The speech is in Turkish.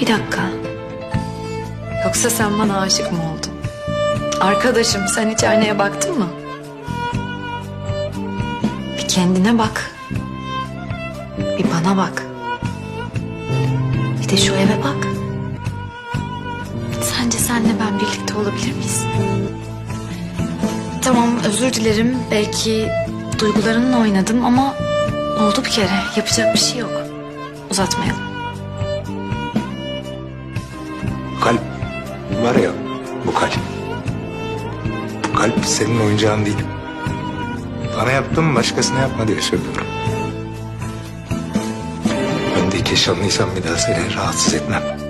Bir dakika. Yoksa sen bana aşık mı oldun? Arkadaşım sen hiç aynaya baktın mı? Bir kendine bak. Bir bana bak. Bir de şu eve bak. Sence senle ben birlikte olabilir miyiz? Tamam özür dilerim. Belki duygularınla oynadım ama oldu bir kere. Yapacak bir şey yok. Uzatmayalım. Var ya bu kalp. Bu kalp senin oyuncağın değil. Bana yaptın başkasına yapma diye söylüyorum. Ben de keşanlıysam bir daha seni rahatsız etmem.